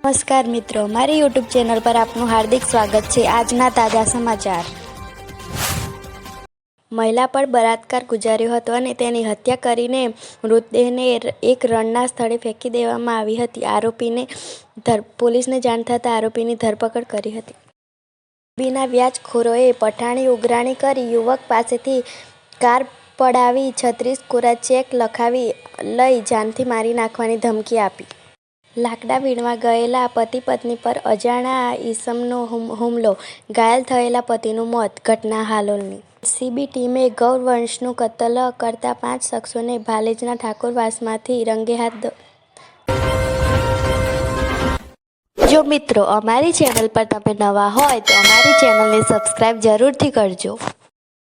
નમસ્કાર મિત્રો, મારી યુટ્યુબ ચેનલ પર આપનું હાર્દિક સ્વાગત છે. આજના તાજા સમાચાર. મહિલા પર બળાત્કાર ગુજાર્યો હતો અને તેની હત્યા કરીને મૃતદેહને એક રણના સ્થળે ફેંકી દેવામાં આવી હતી. આરોપીને ધર, પોલીસને જાણ થતાં આરોપીની ધરપકડ કરી હતી. બીના વ્યાજખોરોએ પઠાણી ઉઘરાણી કરી યુવક પાસેથી કાર પડાવી છત્રીસ કોરા ચેક લખાવી લઈ જાનથી મારી નાખવાની ધમકી આપી. લાકડા વીણવા ગયેલા પતિ પત્ની પર અજાણા ઈસમનો હુમલો, ઘાયલ થયેલા પતિનું મોત, ઘટના હાલોલની. સીબી ટીમે ગૌરવંશનું કતલ કરતા પાંચ શખ્સોને ભાલેજના ઠાકોરવાસમાંથી રંગે હાથ જો મિત્રો અમારી ચેનલ પર તમે નવા હોય તો અમારી ચેનલને સબસ્ક્રાઈબ જરૂરથી કરજો.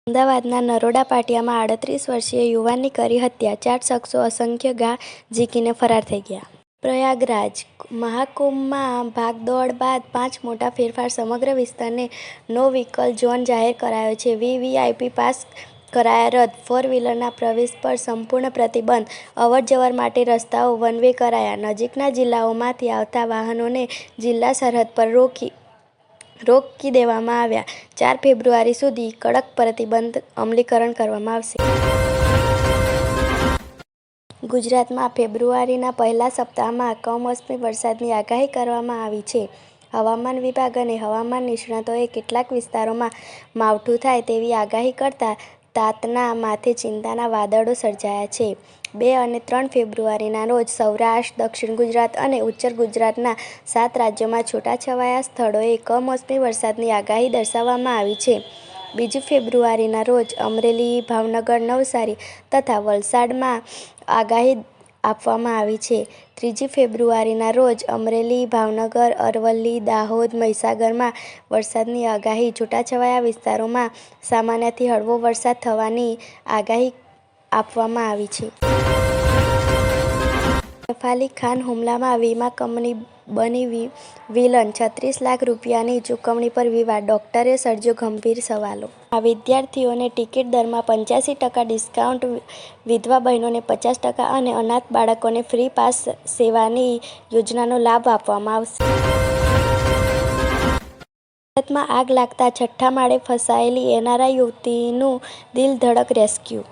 અમદાવાદના નરોડા પાટિયામાં આડત્રીસ વર્ષીય યુવાનની કરી હત્યા, ચાર શખ્સો અસંખ્ય ઘા ઝીકીને ફરાર થઈ ગયા. પ્રયાગરાજ મહાકુંભમાં ભાગદોડ બાદ પાંચ મોટા ફેરફાર સમગ્ર વિસ્તારને નો વ્હીકલ ઝોન જાહેર કરાયો છે. વીવીઆઈપી પાસ કરાયા રદ. ફોર વ્હીલરના પ્રવેશ પર સંપૂર્ણ પ્રતિબંધ. અવર જવર માટે રસ્તાઓ વન વે કરાયા. નજીકના જિલ્લાઓમાંથી આવતા વાહનોને જિલ્લા સરહદ પર રોકી રોકી દેવામાં આવ્યા. ચાર ફેબ્રુઆરી સુધી કડક પ્રતિબંધ અમલીકરણ કરવામાં આવશે. ગુજરાતમાં ફેબ્રુઆરીના પહેલા સપ્તાહમાં કમોસમી વરસાદની આગાહી કરવામાં આવી છે. હવામાન વિભાગ અને હવામાન નિષ્ણાતોએ કેટલાક વિસ્તારોમાં માવઠું થાય તેવી આગાહી કરતા તાતના માથે ચિંતાના વાદળો સર્જાયા છે. બે અને ત્રણ ફેબ્રુઆરીના રોજ સૌરાષ્ટ્ર, દક્ષિણ ગુજરાત અને ઉત્તર ગુજરાતના સાત રાજ્યોમાં છૂટાછવાયા સ્થળોએ કમોસમી વરસાદની આગાહી દર્શાવવામાં આવી છે. બીજી ફેબ્રુઆરીના રોજ અમરેલી, ભાવનગર, નવસારી તથા વલસાડમાં આગાહી આપવામાં આવી છે. ત્રીજી ફેબ્રુઆરીના રોજ અમરેલી, ભાવનગર, અરવલ્લી, દાહોદ, મહીસાગરમાં વરસાદની આગાહી છૂટાછવાયા વિસ્તારોમાં સામાન્યથી હળવો વરસાદ થવાની આગાહી આપવામાં આવી છે. સૈફ અલી ખાન હુમલામાં વીમા કંપની બની વિલન છત્રીસ લાખ રૂપિયાની ચૂકવણી પર વિવાદ. ડોક્ટરે સર્જ્યો ગંભીર સવાલો. આ વિદ્યાર્થીઓને ટિકિટ દરમાં પંચ્યાસી ટકા ડિસ્કાઉન્ટ, વિધવા બહેનોને પચાસ ટકા અને અનાથ બાળકોને ફ્રી પાસ સેવાની યોજનાનો લાભ આપવામાં આવશે. સુરતમાં આગ લાગતા છઠ્ઠા માળે ફસાયેલી એનઆરઆઈ યુવતીનું દિલધડક રેસ્ક્યુ.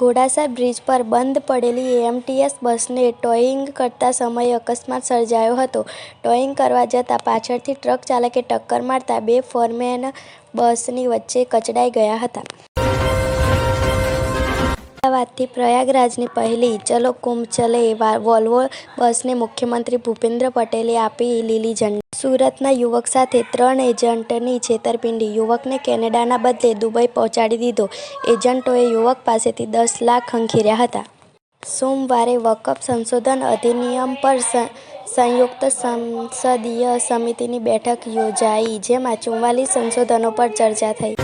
ઘોડાસર બ્રિજ પર બંધ પડેલી એએમટીએસ બસને ટોઈંગ કરતા સમયે અકસ્માત સર્જાયો હતો. ટોઈંગ કરવા જતાં પાછળથી ટ્રક ચાલકે ટક્કર મારતા બે ફોરમેન બસની વચ્ચે કચડાઈ ગયા હતા. અમદાવાદથી પ્રયાગરાજની પહેલી ચલો કુંભ ચલે વોલ્વો બસને મુખ્યમંત્રી ભૂપેન્દ્ર પટેલે આપી લીલી ઝંડી. સુરતના યુવક સાથે ત્રણ એજન્ટની છેતરપિંડી. યુવકને કેનેડાના બદલે દુબઈ પહોંચાડી દીધો. એજન્ટોએ યુવક પાસેથી દસ લાખ ખંખેર્યા હતા. સોમવારે વકફ સંશોધન અધિનિયમ પર સંયુક્ત સંસદીય સમિતિની બેઠક યોજાઈ, જેમાં ચુમ્માલીસ સંશોધનો પર ચર્ચા થઈ.